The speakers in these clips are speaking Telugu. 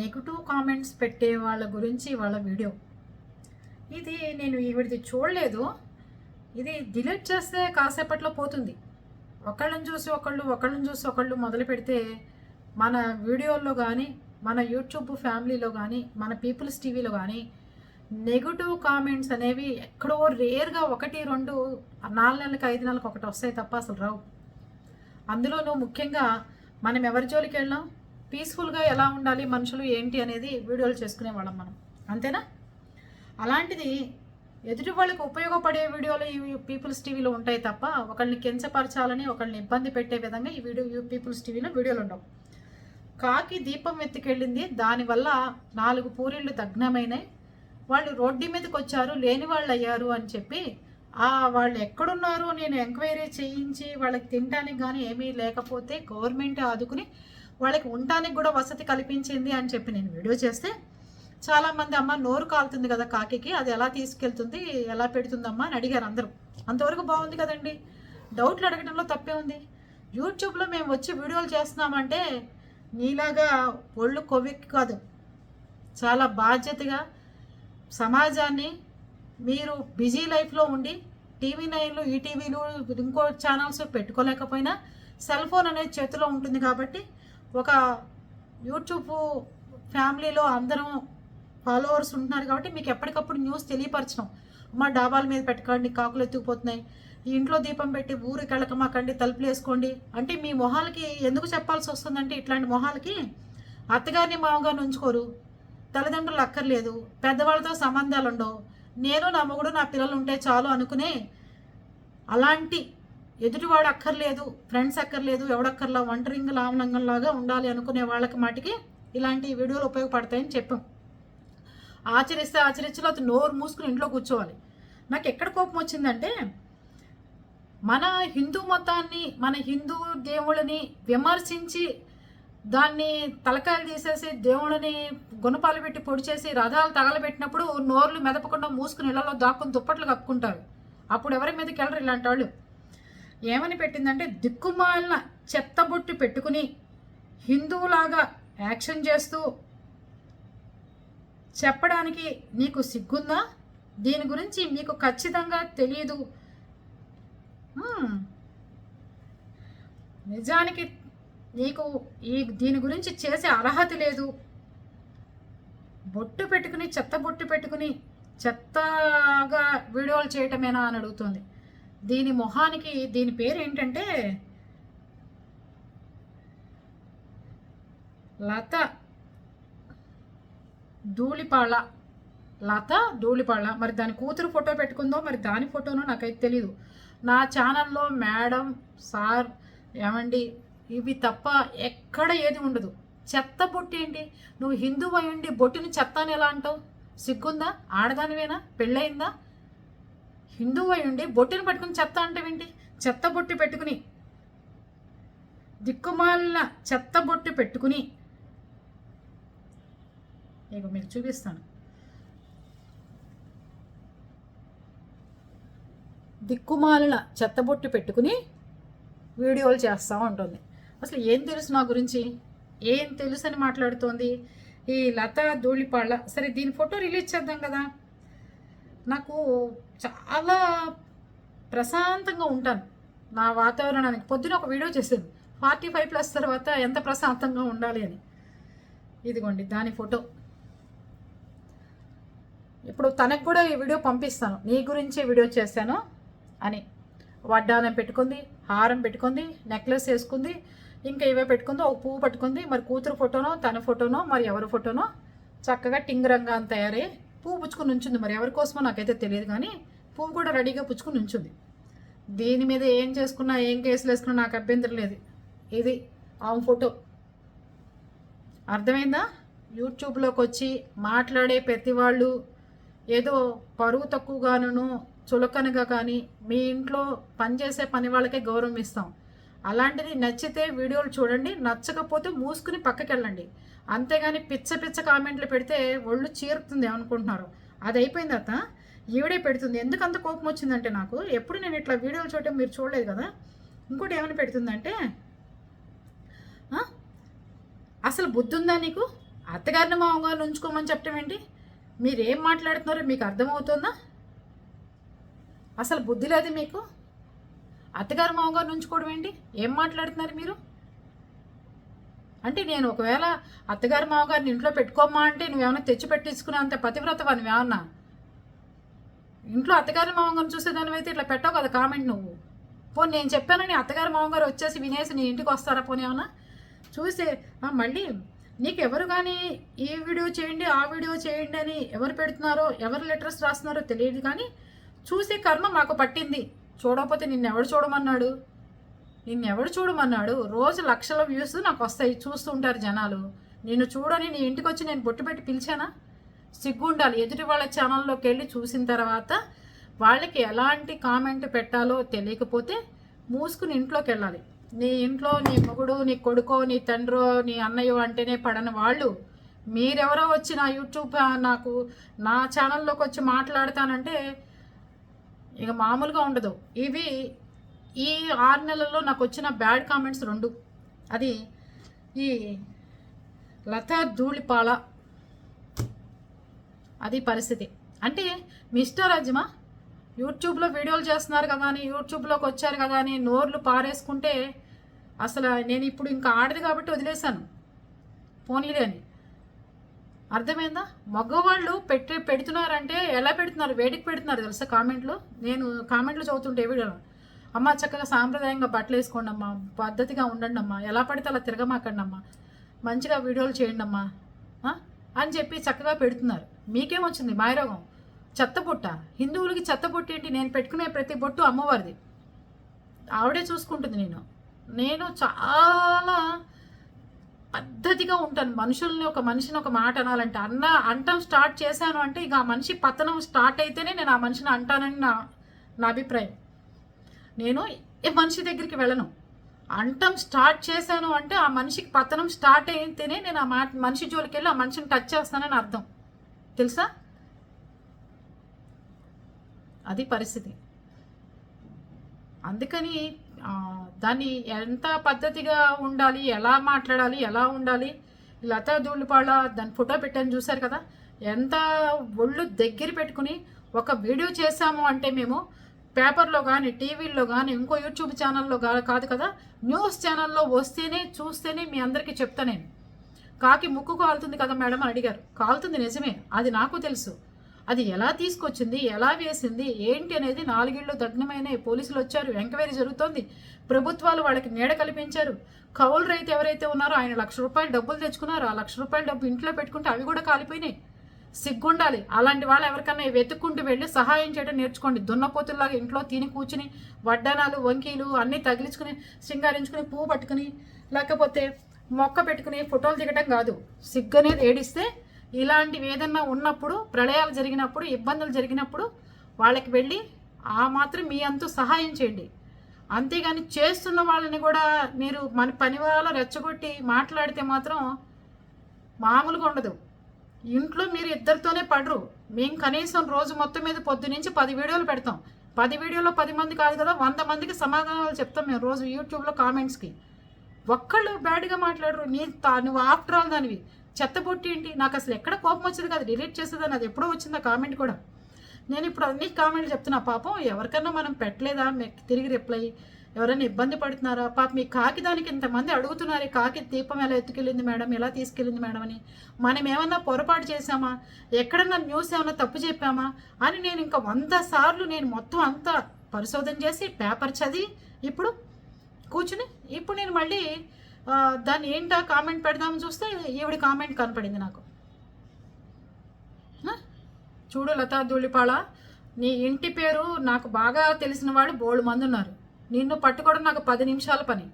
నెగిటివ్ కామెంట్స్ పెట్టే వాళ్ళ గురించి వాళ్ళ వీడియో ఇది నేను ఈవిడిది చూడలేదు. ఇది డిలీట్ చేస్తే కాసేపట్లో పోతుంది. ఒకళ్ళని చూసి ఒకళ్ళు ఒకళ్ళని చూసి ఒకళ్ళు మొదలు పెడితే మన వీడియోల్లో కానీ మన యూట్యూబ్ ఫ్యామిలీలో కానీ మన పీపుల్స్ టీవీలో కానీ నెగిటివ్ కామెంట్స్ అనేవి ఎక్కడో రేర్గా ఒకటి రెండు నాలుగు నెలలకు ఐదు నెలలకు ఒకటి వస్తాయి తప్ప అసలు రావు. అందులోనూ ముఖ్యంగా మనం ఎవరి జోలికి వెళ్ళాం? పీస్ఫుల్గా ఎలా ఉండాలి మనుషులు ఏంటి అనేది వీడియోలు చేసుకునే వాళ్ళం మనం. అంతేనా? అలాంటిది ఎదుటి వాళ్ళకి ఉపయోగపడే వీడియోలు ఈ పీపుల్స్ టీవీలో ఉంటాయి తప్ప ఒకళ్ళని కించపరచాలని ఒకళ్ళని ఇబ్బంది పెట్టే విధంగా ఈ వీడియో ఈ పీపుల్స్ టీవీలో వీడియోలు ఉండవు. కాకి దీపం ఎత్తుకెళ్ళింది దానివల్ల నాలుగు పూరీళ్ళు దగ్నమైనాయి వాళ్ళు రోడ్డు మీదకి వచ్చారు లేని వాళ్ళు అయ్యారు అని చెప్పి ఆ వాళ్ళు ఎక్కడున్నారు నేను ఎంక్వైరీ చేయించి వాళ్ళకి తినడానికి కానీ ఏమీ లేకపోతే గవర్నమెంట్ ఆదుకుని వాళ్ళకి ఉండటానికి కూడా వసతి కల్పించింది అని చెప్పి నేను వీడియో చేస్తే చాలామంది అమ్మ నోరు కాలుతుంది కదా కాకికి అది ఎలా తీసుకెళ్తుంది ఎలా పెడుతుందమ్మా అని అడిగారు అందరూ. అంతవరకు బాగుంది కదండి. డౌట్లు అడగడంలో తప్పే ఉంది. యూట్యూబ్లో మేము వచ్చి వీడియోలు చేస్తున్నామంటే నీలాగా ఒళ్ళు కొవ్వెక్కి కాదు. చాలా బాధ్యతగా సమాజాన్ని మీరు బిజీ లైఫ్లో ఉండి టీవీ నైన్లు ఈటీవీలు ఇంకో ఛానల్స్ పెట్టుకోలేకపోయినా సెల్ ఫోన్ అనేది చేతిలో ఉంటుంది కాబట్టి ఒక యూట్యూబ్ ఫ్యామిలీలో అందరం ఫాలోవర్స్ ఉంటున్నారు కాబట్టి మీకు ఎప్పటికప్పుడు న్యూస్ తెలియపరచడం. మా డాబాల మీద పెట్టకండి కాకులు ఎత్తుకుపోతున్నాయి. ఇంట్లో దీపం పెట్టి ఊరికి వెళ్ళకమాకండి తలుపులు వేసుకోండి. అంటే మీ మొహాలకి ఎందుకు చెప్పాల్సి వస్తుందంటే ఇట్లాంటి మొహాలకి అత్తగారిని మామగారిని ఉంచుకోరు. తల్లిదండ్రులు అక్కర్లేదు. పెద్దవాళ్ళతో సంబంధాలు ఉండవు నేను నా మొగుడు నా పిల్లలు ఉంటే చాలు అనుకునే అలాంటి ఎదుటివాడు అక్కర్లేదు ఫ్రెండ్స్ అక్కర్లేదు ఎవడక్కర్లా ఒంటరింగ్ లావనంగంలాగా ఉండాలి అనుకునే వాళ్ళకి మాటికి ఇలాంటి వీడియోలు ఉపయోగపడతాయని చెప్పాం. ఆచరిస్తే ఆచరించలో అతను నోరు మూసుకుని ఇంట్లో కూర్చోవాలి. నాకు ఎక్కడ కోపం వచ్చిందంటే మన హిందూ మతాన్ని మన హిందూ దేవుళ్ళని విమర్శించి దాన్ని తలకాయలు తీసేసి దేవుళ్ళని గుణపాలు పెట్టి పొడి చేసి రథాలు తగలబెట్టినప్పుడు నోర్లు మెదపకుండా మూసుకుని ఇళ్ళలో దాక్కుని దుప్పట్లు కప్పుకుంటారు. అప్పుడు ఎవరి మీదకి వెళ్ళరు ఇలాంటి వాళ్ళు. ఏమని పెట్టిందంటే దిక్కుమాలిన చెత్తబొట్టు పెట్టుకుని హిందువులాగా యాక్షన్ చేస్తూ చెప్పడానికి నీకు సిగ్గుందా? దీని గురించి మీకు ఖచ్చితంగా తెలియదు నిజానికి నీకు ఈ దీని గురించి చేసే అర్హత లేదు. బొట్టు పెట్టుకుని చెత్త బొట్టు పెట్టుకుని చెత్తగా వీడియోలు చేయటమేనా అని అడుగుతుంది. దీని మొహానికి దీని పేరు ఏంటంటే లత ధూళిపాళ. లత ధూళిపాళ. మరి దాని కూతురు ఫోటో పెట్టుకుందో మరి దాని ఫోటోనో నాకైతే తెలియదు నా ఛానల్లో మేడం సార్ ఏమండి ఇవి తప్ప ఎక్కడ ఏది ఉండదు. చెత్త బొట్టు ఏంటి? నువ్వు హిందువు అయ్యుండి బొట్టిని బొట్టుని చెత్త అని ఎలా అంటావు? సిగ్గుందా? ఆడదానివేనా? పెళ్ళయిందా? హిందువు అయి ఉండి బొట్టును పట్టుకుని చెత్త అంటావేంటి చెత్త బొట్టు పెట్టుకుని. దిక్కుమాలిన చెత్త బొట్టు పెట్టుకుని. ఇక మీకు చూపిస్తాను. దిక్కుమాలిన చెత్తబొట్టు పెట్టుకుని వీడియోలు చేస్తూ ఉంటుంది. అసలు ఏం తెలుసు నా గురించి? ఏం తెలుసు అని మాట్లాడుతోంది? ఈ లత ధూళిపాళ్ళ. సరే దీని ఫోటో రిలీజ్ చేద్దాం కదా. నాకు చాలా ప్రశాంతంగా ఉంటాను నా వాతావరణానికి. పొద్దున ఒక వీడియో చేసింది ఫార్టీ ఫైవ్ ప్లస్ తర్వాత ఎంత ప్రశాంతంగా ఉండాలి అని. ఇదిగోండి దాని ఫోటో. ఇప్పుడు తనకు కూడా ఈ వీడియో పంపిస్తాను. నీ గురించే వీడియో చేశాను అని. వడ్డానం పెట్టుకుంది హారం పెట్టుకుంది నెక్లెస్ వేసుకుంది ఇంకా ఇవే పెట్టుకుందో ఒక పువ్వు పట్టుకుంది మరి కూతురు ఫోటోనో తన ఫోటోనో మరి ఎవరి ఫోటోనో. చక్కగా టింగరంగా తయారై పువ్వు పుచ్చుకుని ఉంచుంది. మరి ఎవరి కోసమో నాకైతే తెలియదు కానీ పువ్వు కూడా రెడీగా పుచ్చుకుని ఉంచుంది దీని మీద ఏం చేసుకున్నా ఏం కేసులు వేసుకున్నా నాకు అభ్యంతరం లేదు. ఇది ఆమె ఫోటో. అర్థమైందా? యూట్యూబ్లోకి వచ్చి మాట్లాడే ప్రతి వాళ్ళు ఏదో పరువు తక్కువగాను చులకనగా కానీ మీ ఇంట్లో పనిచేసే పని వాళ్ళకే గౌరవం ఇస్తాం. అలాంటిది నచ్చితే వీడియోలు చూడండి నచ్చకపోతే మూసుకుని పక్కకి వెళ్ళండి అంతేగాని పిచ్చ పిచ్చ కామెంట్లు పెడితే ఒళ్ళు చీరుతుంది అనుకుంటున్నారు అది అయిపోయింది అత్త. ఈవిడే పెడుతుంది. ఎందుకంత కోపం వచ్చిందంటే నాకు ఎప్పుడు నేను ఇట్లా వీడియోలు చూడటం మీరు చూడలేదు కదా? ఇంకోటి ఏమని పెడుతుందంటే అసలు బుద్ధి ఉందా నీకు? అత్తగారిని మామగారిని ఉంచుకోమని చెప్పటం ఏంటి? మీరు ఏం మాట్లాడుతున్నారో మీకు అర్థమవుతుందా? అసలు బుద్ధి లేదు మీకు? అత్తగారు మామగారిని ఉంచుకోవడం ఏంటి? ఏం మాట్లాడుతున్నారు మీరు? అంటే నేను ఒకవేళ అత్తగారు మామగారిని ఇంట్లో పెట్టుకోమా అంటే నువ్వేమైనా తెచ్చి పెట్టించుకునే అంత అని ఏమైనా ఇంట్లో అత్తగారి మామగారు చూసేదానివి అయితే ఇట్లా పెట్టావు కదా కామెంట్ నువ్వు. పోనీ నేను చెప్పానని అత్తగారి మామగారు వచ్చేసి వినేసి నీ ఇంటికి వస్తారా పోనీ ఏమన్నా? చూసి మళ్ళీ నీకు ఎవరు కానీ ఈ వీడియో చేయండి ఆ వీడియో చేయండి అని ఎవరు పెడుతున్నారో ఎవరు లెటర్స్ రాస్తున్నారో తెలియదు కానీ చూసే కర్మ మాకు పట్టింది. చూడకపోతే నిన్నెవడు చూడమన్నాడు? నిన్నెవడు చూడమన్నాడు? రోజు లక్షల వ్యూస్ నాకు వస్తాయి చూస్తూ ఉంటారు జనాలు. నిన్ను చూడని నీ ఇంటికి వచ్చి నేను బొట్టు పెట్టి పిలిచానా? సిగ్గుండాలి. ఎదుటి వాళ్ళ ఛానల్లోకి వెళ్ళి చూసిన తర్వాత వాళ్ళకి ఎలాంటి కామెంట్ పెట్టాలో తెలియకపోతే మూసుకుని ఇంట్లోకి వెళ్ళాలి. నీ ఇంట్లో నీ మొగుడు నీ కొడుకో నీ తండ్రో నీ అన్నయ్యో అంటేనే పడని వాళ్ళు మీరెవరో వచ్చి నా యూట్యూబ్ నాకు నా ఛానల్లోకి వచ్చి మాట్లాడతానంటే ఇక మామూలుగా ఉండదు. ఇవి ఈ ఆరు నెలల్లో నాకు వచ్చిన బ్యాడ్ కామెంట్స్ రెండు. అది ఈ లతా ధూళిపాల అది పరిస్థితి. అంటే మిస్టర్ అజ్మా యూట్యూబ్లో వీడియోలు చేస్తున్నారు కదా అని యూట్యూబ్లోకి వచ్చారు కదా అని నోర్లు పారేసుకుంటే అసలు నేను ఇప్పుడు ఇంకా ఆడదు కాబట్టి వదిలేశాను. పోనీలే అని. అర్థమైందా? మగవాళ్ళు పెట్టి పెడుతున్నారంటే ఎలా పెడుతున్నారు? వేడికి పెడుతున్నారు తెలుసా కామెంట్లు? నేను కామెంట్లు చదువుతుంటే వీడియోలో? అమ్మ చక్కగా సాంప్రదాయంగా బట్టలు వేసుకోండి అమ్మా పద్ధతిగా ఉండండి అమ్మా ఎలా పడితే అలా తిరగమాకండి అమ్మా మంచిగా వీడియోలు చేయండి అమ్మా అని చెప్పి చక్కగా పెడుతున్నారు. మీకేమొచ్చింది? మాయరోగం చెత్త బుట్ట. హిందువులకి చెత్త ఏంటి? నేను పెట్టుకునే ప్రతి బొట్టు అమ్మవారిది. ఆవిడే చూసుకుంటుంది నేను నేను చాలా పద్ధతిగా ఉంటాను. మనుషుల్ని ఒక మనిషిని ఒక మాట అనాలంటే. అన్న అంటం స్టార్ట్ చేశాను అంటే ఇక ఆ మనిషి పతనం స్టార్ట్ అయితేనే నేను ఆ మనిషిని అంటానని నా నా అభిప్రాయం. నేను ఏ మనిషి దగ్గరికి వెళ్ళను. అంటం స్టార్ట్ చేశాను అంటే ఆ మనిషికి పతనం స్టార్ట్ అయితేనే నేను ఆ మాట మనిషి జోలికి వెళ్ళి ఆ మనిషిని టచ్ చేస్తానని అర్థం. తెలుసా? అది పరిస్థితి. అందుకని దాన్ని ఎంత పద్ధతిగా ఉండాలి ఎలా మాట్లాడాలి ఎలా ఉండాలి లతా ధూళిపాళ దాని ఫోటో పెట్టాను చూశారు కదా? ఎంత ఒళ్ళు దగ్గర పెట్టుకుని ఒక వీడియో చేశాము అంటే మేము పేపర్లో కానీ టీవీల్లో కానీ ఇంకో యూట్యూబ్ ఛానల్లో కాదు కదా? న్యూస్ ఛానల్లో వస్తేనే చూస్తేనే మీ అందరికీ చెప్తా నేను. కాకి ముక్కు కాలుతుంది కదా మేడం అని అడిగారు. కాలుతుంది నిజమే అది నాకు తెలుసు. అది ఎలా తీసుకొచ్చింది ఎలా వేసింది ఏంటి అనేది నాలుగేళ్ళు దగ్నమైన పోలీసులు వచ్చారు. ఎంక్వైరీ జరుగుతోంది. ప్రభుత్వాలు వాళ్ళకి నీడ కల్పించారు. కౌలు రైతు ఎవరైతే ఉన్నారో ఆయన లక్ష రూపాయలు డబ్బులు తెచ్చుకున్నారు. ఆ లక్ష రూపాయల డబ్బు ఇంట్లో పెట్టుకుంటే అవి కూడా కాలిపోయినాయి. సిగ్గుండాలి. అలాంటి వాళ్ళు ఎవరికన్నా వెతుక్కుంటూ వెళ్ళి సహాయం చేయడం నేర్చుకోండి. దున్నపోతుల్లాగా ఇంట్లో తిని కూర్చుని వడ్డానాలు వంకీలు అన్నీ తగిలించుకుని సింగారించుకుని పువ్వు పట్టుకుని లేకపోతే మొక్క పెట్టుకుని ఫోటోలు దిగటం కాదు. సిగ్గు అనేది ఏడిస్తే ఇలాంటివి ఏదన్నా ఉన్నప్పుడు ప్రళయాలు జరిగినప్పుడు ఇబ్బందులు జరిగినప్పుడు వాళ్ళకి వెళ్ళి ఆ మాత్రం మీ అంతు సహాయం చేయండి. అంతేగాని చేస్తున్న వాళ్ళని కూడా మీరు మన పని వాళ్ళ రెచ్చగొట్టి మాట్లాడితే మాత్రం మామూలుగా ఉండదు. ఇంట్లో మీరు ఇద్దరితోనే పడరు. మేము కనీసం రోజు మొత్తం మీద పొద్దు నుంచి పది వీడియోలు పెడతాం. పది వీడియోలో పది మంది కాదు కదా వంద మందికి సమాధానాలు చెప్తాం మేము రోజు యూట్యూబ్లో కామెంట్స్కి. ఒక్కళ్ళు బ్యాడ్గా మాట్లాడరు. నీ తా- నువ్వు ఆఫ్టర్ ఆల్ దానివి. చెత్తబొట్టి ఏంటి? నాకు అసలు ఎక్కడ కోపం వచ్చేది కాదు. డిలీట్ చేసేదని అది ఎప్పుడో వచ్చింది ఆ కామెంట్ కూడా. నేను ఇప్పుడు అన్ని కామెంట్లు చెప్తున్నా. పాపం ఎవరికన్నా మనం పెట్టలేదా? మీకు తిరిగి రిప్లై ఎవరైనా ఇబ్బంది పడుతున్నారా? పాప మీ కాకి దానికి ఇంతమంది అడుగుతున్నారు. కాకి దీపం ఎలా ఎత్తుకెళ్ళింది మేడం? ఎలా తీసుకెళ్ళింది మేడం అని. మనం ఏమన్నా పొరపాటు చేశామా? ఎక్కడన్నా న్యూస్ ఏమన్నా తప్పు చెప్పామా? అని నేను ఇంకా వంద సార్లు నేను మొత్తం అంతా పరిశోధన చేసి పేపర్ చదివి ఇప్పుడు కూర్చుని ఇప్పుడు నేను మళ్ళీ దాన్ని ఏంటా కామెంట్ పెడదామని చూస్తే ఈవిడ కామెంట్ కనపడింది నాకు. చూడు లతా ధూళిపాళ నీ ఇంటి పేరు నాకు బాగా తెలిసిన వాళ్ళు బోళ్ళు మంది ఉన్నారు. నిన్ను పట్టుకోవడం నాకు పది నిమిషాల పని.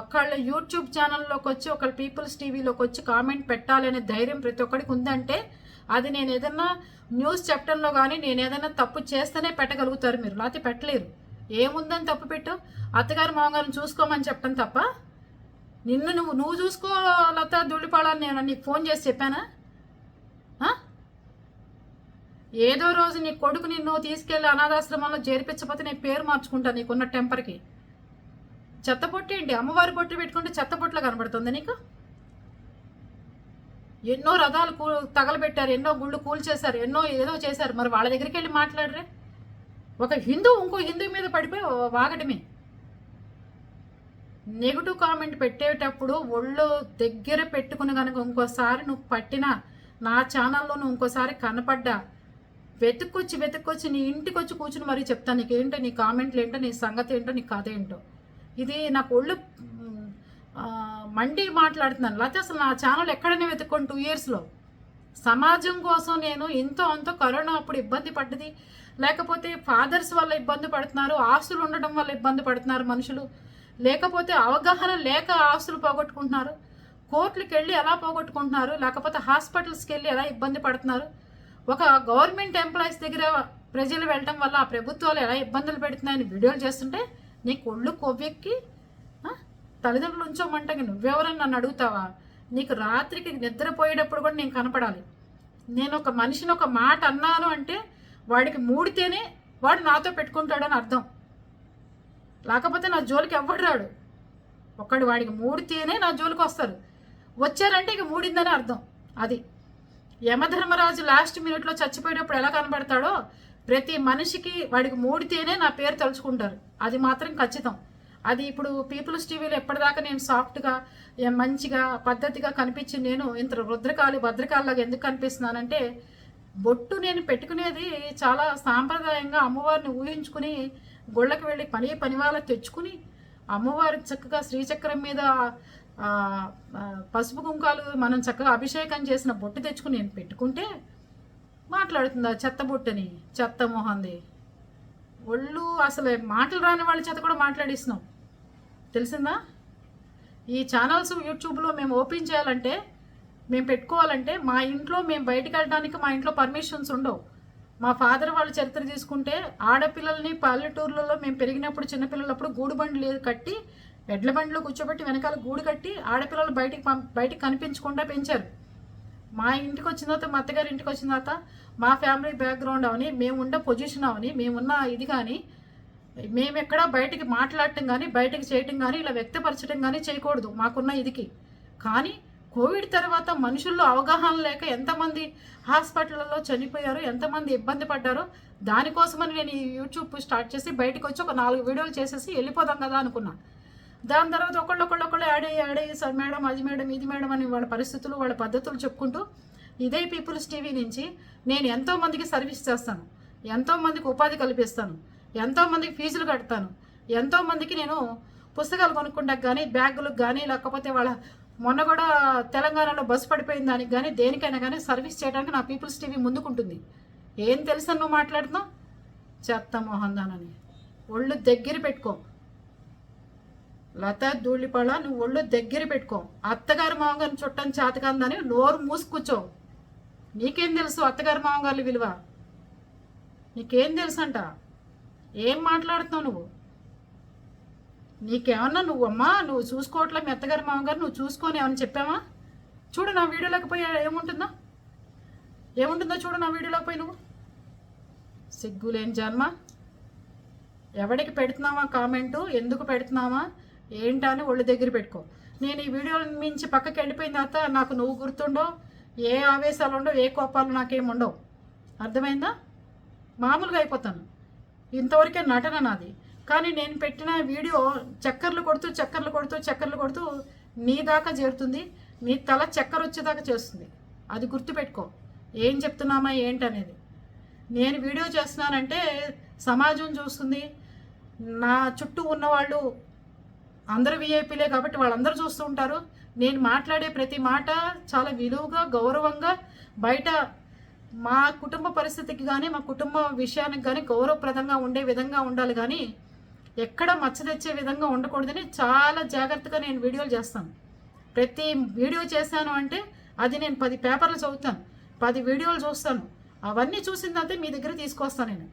ఒక్కళ్ళ యూట్యూబ్ ఛానల్లోకి వచ్చి ఒకళ్ళ పీపుల్స్ టీవీలోకి వచ్చి కామెంట్ పెట్టాలి అనే ధైర్యం ప్రతి ఒక్కడికి ఉందంటే అది నేను ఏదన్నా న్యూస్ చెప్పడంలో కానీ నేను ఏదైనా తప్పు చేస్తేనే పెట్టగలుగుతారు మీరు. లేకపోతే పెట్టలేరు. ఏముందని తప్పు పెట్టు. అత్తగారు మామగారిని చూసుకోమని చెప్పడం తప్ప. నిన్ను నువ్వు నువ్వు చూసుకో లత దుళ్ళిపాలని నేను నీకు ఫోన్ చేసి చెప్పానా? ఏదో రోజు నీ కొడుకు నిన్ను తీసుకెళ్ళి అనాథాశ్రమంలో చేర్పించకపోతే నేను పేరు మార్చుకుంటా నీకున్న టెంపర్కి. చెత్తపొట్టు ఏంటి? అమ్మవారి బొట్టు పెట్టుకుంటే చెత్త పొట్టులో కనబడుతుంది నీకు? ఎన్నో రథాలు కూ తగలబెట్టారు ఎన్నో గుళ్ళు కూల్చేశారు ఎన్నో ఏదో చేశారు. మరి వాళ్ళ దగ్గరికి వెళ్ళి మాట్లాడరే. ఒక హిందూ ఇంకో హిందూ మీద పడిపోయి వాగటమే నెగిటివ్ కామెంట్ పెట్టేటప్పుడు ఒళ్ళు దగ్గర పెట్టుకుని కనుక ఇంకోసారి నువ్వు పట్టిన నా ఛానల్లో నువ్వు ఇంకోసారి కనపడ్డా వెతుక్కొచ్చి వెతుక్కొచ్చి నీ ఇంటికి వచ్చి కూర్చుని మరీ చెప్తాను నీకేంటో నీ కామెంట్లు ఏంటో నీ సంగతి ఏంటో నీ కథ ఏంటో. ఇది నాకు ఒళ్ళు మండి మాట్లాడుతున్నాను. లేకపోతే అసలు నా ఛానల్ ఎక్కడనే వెతుక్కోండి టూ ఇయర్స్లో. సమాజం కోసం నేను ఎంతో అంతో కరోనా అప్పుడు ఇబ్బంది పడ్డది. లేకపోతే ఫాదర్స్ వల్ల ఇబ్బంది పడుతున్నారు ఆస్తులు ఉండడం వల్ల ఇబ్బంది పడుతున్నారు మనుషులు. లేకపోతే అవగాహన లేక ఆస్తులు పోగొట్టుకుంటున్నారు. కోర్టులకు వెళ్ళి ఎలా పోగొట్టుకుంటున్నారు? లేకపోతే హాస్పిటల్స్కి వెళ్ళి ఎలా ఇబ్బంది పడుతున్నారు? ఒక గవర్నమెంట్ ఎంప్లాయీస్ దగ్గర ప్రజలు వెళ్ళటం వల్ల ఆ ప్రభుత్వాలు ఎలా ఇబ్బందులు పెడుతున్నాయని వీడియోలు చేస్తుంటే నీకు ఒళ్ళు కొవ్వెక్కి తల్లిదండ్రులు ఉంచోమంటే నువ్వెవరని నన్ను అడుగుతావా? నీకు రాత్రికి నిద్రపోయేటప్పుడు కూడా నేను కనపడాలి. నేను ఒక మనిషిని ఒక మాట అన్నాను అంటే వాడికి మూడితేనే వాడు నాతో పెట్టుకుంటాడని అర్థం. లేకపోతే నా జోలికి ఎవ్వడు రాడు. ఒక్కడు వాడికి మూడితేనే నా జోలికి వస్తారు. వచ్చారంటే ఇక మూడిందని అర్థం. అది. యమధర్మరాజు లాస్ట్ మినిట్లో చచ్చిపోయేటప్పుడు ఎలా కనబడతాడో ప్రతి మనిషికి వాడికి మూడితేనే నా పేరు తలుచుకుంటారు. అది మాత్రం ఖచ్చితం. అది ఇప్పుడు పీపుల్స్ టీవీలో ఎప్పటిదాకా నేను సాఫ్ట్గా మంచిగా పద్ధతిగా కనిపించి నేను. ఇంత రుద్రకాలు భద్రకాలు లాగా ఎందుకు కనిపిస్తున్నానంటే బొట్టు నేను పెట్టుకునేది చాలా సాంప్రదాయంగా అమ్మవారిని ఊహించుకుని గుళ్ళకి వెళ్ళి పని పని వాళ్ళ తెచ్చుకుని అమ్మవారికి చక్కగా శ్రీచక్రం మీద పసుపు కుంకాలు మనం చక్కగా అభిషేకం చేసిన బొట్టు తెచ్చుకుని నేను పెట్టుకుంటే మాట్లాడుతుందా చెత్త బొట్టుని చెత్త మొహంది? ఒళ్ళు అసలు మాటలు రాని వాళ్ళ చేత కూడా మాట్లాడిస్తున్నాం తెలిసిందా? ఈ ఛానల్స్ యూట్యూబ్లో మేము ఓపెన్ చేయాలంటే మేము పెట్టుకోవాలంటే మా ఇంట్లో మేము బయటికి వెళ్ళడానికి మా ఇంట్లో పర్మిషన్స్ ఉండవు. మా ఫాదర్ వాళ్ళ చరిత్ర తీసుకుంటే ఆడపిల్లల్ని పల్లెటూర్లలో మేము పెరిగినప్పుడు చిన్నపిల్లలప్పుడు గూడు బండ్లు లేదు కట్టి ఎడ్ల బండిలో కూర్చోబెట్టి వెనకాల గూడు కట్టి ఆడపిల్లలు బయటికి బయటికి కనిపించకుండా పెంచారు. మా ఇంటికి వచ్చిన తర్వాత మా అత్తగారి ఇంటికి వచ్చిన తర్వాత మా ఫ్యామిలీ బ్యాక్గ్రౌండ్ అవని మేము ఉండే పొజిషన్ అవని మేమున్న ఇది కానీ మేము ఎక్కడ బయటికి మాట్లాడటం కానీ బయటికి చేయటం కానీ ఇలా వ్యక్తపరచడం కానీ చేయకూడదు మాకున్న ఇదికి. కానీ కోవిడ్ తర్వాత మనుషుల్లో అవగాహన లేక ఎంతమంది హాస్పిటల్లో చనిపోయారు ఎంతమంది ఇబ్బంది పడ్డారో దానికోసమని నేను ఈ యూట్యూబ్ స్టార్ట్ చేసి బయటకు వచ్చి ఒక నాలుగు వీడియోలు చేసేసి వెళ్ళిపోదాం కదా అనుకున్నాను దాని తర్వాత ఒకళ్ళు ఒకళ్ళు ఒకళ్ళు యాడ్ అయ్యి యాడ్ అయ్యి సార్ మేడం అది మేడం ఇది మేడం అని వాళ్ళ పరిస్థితులు వాళ్ళ పద్ధతులు చెప్పుకుంటూ ఇదే పీపుల్స్ టీవీ నుంచి నేను ఎంతోమందికి సర్వీస్ చేస్తాను ఎంతోమందికి ఉపాధి కల్పిస్తాను ఎంతోమందికి ఫీజులు కడతాను ఎంతోమందికి నేను పుస్తకాలు కొనుక్కుంటాకు కానీ బ్యాగులకు కానీ లేకపోతే వాళ్ళ మొన్న కూడా తెలంగాణలో బస్సు పడిపోయిన దానికి కానీ దేనికైనా కానీ సర్వీస్ చేయడానికి నా పీపుల్స్ టీవీ ముందుకుంటుంది. ఏం తెలుసా నువ్వు మాట్లాడుతున్నావు? చెప్తా మోహన్ దానని. ఒళ్ళు దగ్గర పెట్టుకో. లత ధూళిపళ నువ్వు ఒళ్ళు దగ్గర పెట్టుకో. అత్తగారు మామగారిని చుట్టని చేతకందని నోరు మూసుకూర్చో నీకేం తెలుసు అత్తగారు మామగారి విలువ? నీకేం తెలుసు అంట ఏం మాట్లాడుతున్నావు నువ్వు? నీకేమన్నా నువ్వమ్మా నువ్వు చూసుకోవట్లే మీ అత్తగారు మామగారు నువ్వు చూసుకొని ఏమని చెప్పావా? చూడు నా వీడియోలోకి పోయి ఏముంటుందా? ఏముంటుందో చూడు నా వీడియోలోకి పోయి నువ్వు. సిగ్గులేని జన్మ. ఎవడికి పెడుతున్నావా కామెంటు? ఎందుకు పెడుతున్నావా? ఏంటా అని ఒళ్ళు దగ్గర పెట్టుకో. నేను ఈ వీడియో మించి పక్కకి వెళ్ళిపోయిన తర్వాత నాకు నువ్వు గుర్తుండవు ఏ ఆవేశాలు ఉండవు ఏ కోపాలు నాకేమి ఉండవు. అర్థమైందా? మామూలుగా అయిపోతాను. ఇంతవరకే నటన నాది. కానీ నేను పెట్టిన వీడియో చక్కర్లు కొడుతూ చక్కర్లు కొడుతూ చక్కర్లు కొడుతూ నీ దాకా చేరుతుంది. నీ తల చక్కర వచ్చేదాకా చేస్తుంది. అది గుర్తుపెట్టుకో. ఏం చెప్తున్నామా ఏంటనేది. నేను వీడియో చేస్తున్నానంటే సమాజం చూస్తుంది. నా చుట్టూ ఉన్నవాళ్ళు అందరూ విఐపీలే కాబట్టి వాళ్ళందరూ చూస్తూ ఉంటారు. నేను మాట్లాడే ప్రతి మాట చాలా విలువగా గౌరవంగా బయట మా కుటుంబ పరిస్థితికి కానీ మా కుటుంబ విషయానికి కానీ గౌరవప్రదంగా ఉండే విధంగా ఉండాలి కానీ ఎక్కడ మచ్చ తెచ్చే విధంగా ఉండకూడదని చాలా జాగ్రత్తగా నేను వీడియోలు చేస్తాను. ప్రతి వీడియో చేశాను అంటే అది నేను పది పేపర్లు చదువుతాను పది వీడియోలు చూస్తాను. అవన్నీ చూసిన తర్వాత మీ దగ్గర తీసుకొస్తాను నేను.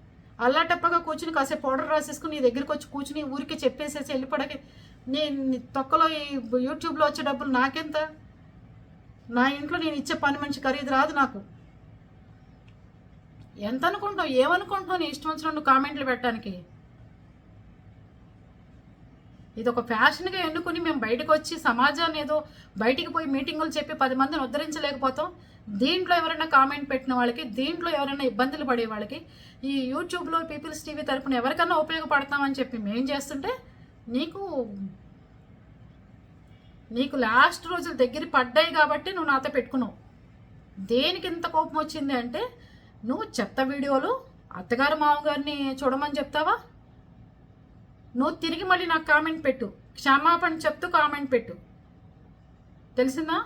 అల్లాటప్పగా కూర్చుని కాసేపు పౌడర్ రాసేసుకుని నీ దగ్గరికి వచ్చి కూర్చుని ఊరికి చెప్పేసేసి వెళ్ళిపోవడానికి నేను నీ తొక్కలో ఈ యూట్యూబ్లో వచ్చే డబ్బులు నాకెంత? నా ఇంట్లో నేను ఇచ్చే పని మనిషి ఖరీదు రాదు నాకు. ఎంత అనుకుంటావు ఏమనుకుంటున్నావు? నీ ఇష్టం వచ్చినట్టు కామెంట్లు పెట్టడానికి. ఇది ఒక ఫ్యాషన్గా ఎన్నుకుని మేము బయటకు వచ్చి సమాజాన్ని ఏదో బయటికి పోయి మీటింగులు చెప్పి పది మందిని ఉద్ధరించలేకపోతాం. దీంట్లో ఎవరైనా కామెంట్ పెట్టిన వాళ్ళకి దీంట్లో ఎవరైనా ఇబ్బందులు పడే వాళ్ళకి ఈ యూట్యూబ్లో పీపుల్స్ టీవీ తరఫున ఎవరికైనా ఉపయోగపడతామని చెప్పి మేం చేస్తుంటే నీకు నీకు లాస్ట్ రోజులు దగ్గర పడ్డాయి కాబట్టి నువ్వు నాతో పెట్టుకున్నావు. దేనికి ఇంత కోపం వచ్చింది అంటే నువ్వు చెత్త వీడియోలు అత్తగారు మామగారిని చూడమని చెప్తావా? నువ్వు తిరిగి మళ్ళీ నాకు కామెంట్ పెట్టు. క్షమాపణ చెప్తూ కామెంట్ పెట్టు. తెలిసిందా?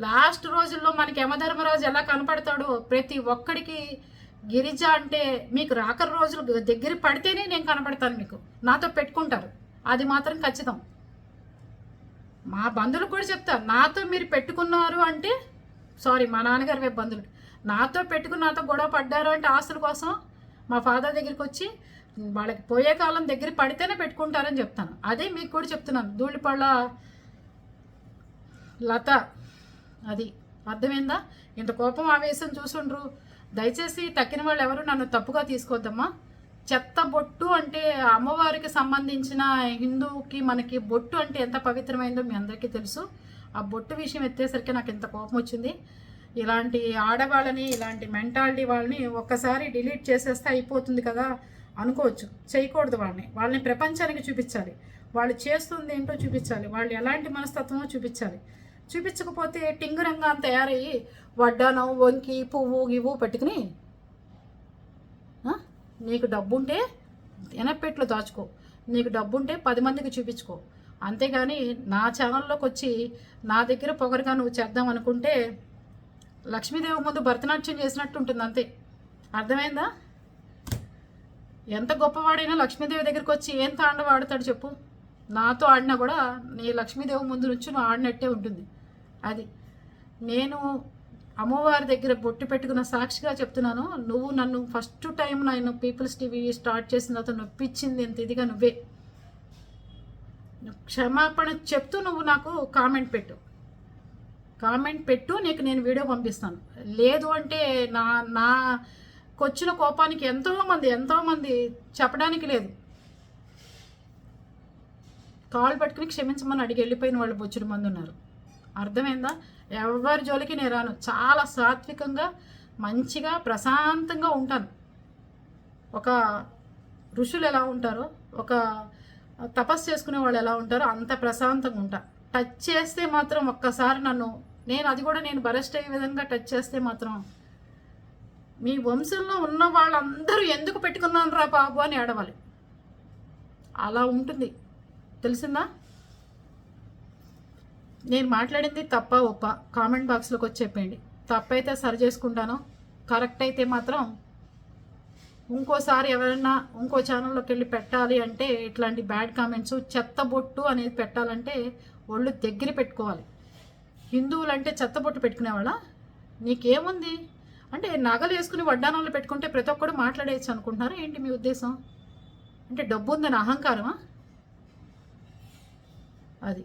లాస్ట్ రోజుల్లో మనకి యమధర్మరాజు ఎలా కనపడతాడో ప్రతి ఒక్కడికి గిరిజ అంటే మీకు రాకర రోజులు దగ్గర పడితేనే నేను కనపడతాను మీకు. నాతో పెట్టుకుంటారు. అది మాత్రం ఖచ్చితం. మా బంధువులకు కూడా చెప్తారు నాతో మీరు పెట్టుకున్నారు అంటే సారీ మా నాన్నగారు వైపు బంధువులు. నాతో పెట్టుకుని నాతో గొడవ పడ్డారు అంటే ఆస్తుల కోసం మా ఫాదర్ దగ్గరికి వచ్చి వాళ్ళకి పోయే కాలం దగ్గర పడితేనే పెట్టుకుంటారని చెప్తాను. అదే మీకు కూడా చెప్తున్నాను. ధూళిపళ్ళ లత అది అర్థమైందా? ఇంత కోపం ఆవేశం చూసుండ్రు. దయచేసి తక్కిన వాళ్ళు ఎవరు నన్ను తప్పుగా తీసుకోవద్దమ్మా చెత్త బొట్టు అంటే అమ్మవారికి సంబంధించిన హిందువుకి మనకి బొట్టు అంటే ఎంత పవిత్రమైందో మీ అందరికీ తెలుసు. ఆ బొట్టు విషయం ఎత్తేసరికి నాకు ఎంత కోపం వచ్చింది. ఇలాంటి ఆడవాళ్ళని ఇలాంటి మెంటాలిటీ వాళ్ళని ఒక్కసారి డిలీట్ చేసేస్తే అయిపోతుంది కదా. అనుకోవచ్చు. చేయకూడదు వాళ్ళని. వాళ్ళని ప్రపంచానికి చూపించాలి. వాళ్ళు చేస్తుంది ఏంటో చూపించాలి. వాళ్ళు ఎలాంటి మనస్తత్వమో చూపించాలి. చూపించకపోతే టింగురంగా తయారయ్యి వడ్డానం వంకి పువ్వు గివ్వు పెట్టుకుని నీకు డబ్బుంటే ఎనపెట్లు దాచుకో. నీకు డబ్బుంటే పది మందికి చూపించుకో. అంతేగాని నా ఛానల్లోకి వచ్చి నా దగ్గర పొగరుగా నువ్వు చేద్దాం అనుకుంటే లక్ష్మీదేవి ముందు భరతనాట్యం చేసినట్టు ఉంటుంది అంతే. అర్థమైందా? ఎంత గొప్పవాడైనా లక్ష్మీదేవి దగ్గరికి వచ్చి ఏం తాండవ ఆడతాడు చెప్పు? నాతో ఆడినా కూడా నీ లక్ష్మీదేవి ముందు నుంచి నువ్వు ఆడినట్టే ఉంటుంది. అది నేను అమ్మవారి దగ్గర బొట్టు పెట్టుకున్న సాక్షిగా చెప్తున్నాను. నువ్వు నన్ను ఫస్ట్ టైం నేను పీపుల్స్ టీవీ స్టార్ట్ చేసిన తర్వాత నొప్పించింది ఎంత ఇదిగా నువ్వే. క్షమాపణ చెప్తూ నువ్వు నాకు కామెంట్ పెట్టు. కామెంట్ పెట్టు నీకు నేను వీడియో పంపిస్తాను. లేదు అంటే నా కొచ్చిన కోపానికి ఎంతోమంది ఎంతోమంది చెప్పడానికి లేదు. కాళ్ళు పట్టుకుని క్షమించమని అడిగి వెళ్ళిపోయిన వాళ్ళు బొచ్చుడు మంది ఉన్నారు. అర్థమైందా? ఎవరి జోలికి నేను రాను. చాలా సాత్వికంగా మంచిగా ప్రశాంతంగా ఉంటాను. ఒక ఋషులు ఎలా ఉంటారో ఒక తపస్సు చేసుకునే వాళ్ళు ఎలా ఉంటారో అంత ప్రశాంతంగా ఉంటా. టచ్ చేస్తే మాత్రం ఒక్కసారి నన్ను నేను అది కూడా నేను బరెస్ట్ అయ్యే విధంగా టచ్ చేస్తే మాత్రం మీ వంశంలో ఉన్న వాళ్ళందరూ ఎందుకు పెట్టుకున్నాను రా బాబు అని ఏడవాలి. అలా ఉంటుంది. తెలిసిందా? నేను మాట్లాడింది తప్ప ఒప్ప. కామెంట్ బాక్స్లోకి వచ్చి చెప్పండి తప్పైతే సరి చేసుకుంటాను. కరెక్ట్ అయితే మాత్రం ఇంకోసారి ఎవరైనా ఇంకో ఛానల్లోకి వెళ్ళి పెట్టాలి అంటే ఇట్లాంటి బ్యాడ్ కామెంట్స్ చెత్త బొట్టు అనేది పెట్టాలంటే ఒళ్ళు దగ్గర పెట్టుకోవాలి. హిందువులు అంటే చెత్త బొట్టు పెట్టుకునేవాళ్ళ? నీకేముంది? అంటే నగలు వేసుకుని వడ్డానాలు పెట్టుకుంటే ప్రతి ఒక్కడు మాట్లాడేయచ్చు అనుకుంటున్నారా? ఏంటి మీ ఉద్దేశం? అంటే డబ్బు ఉందని అహంకారమా? అది.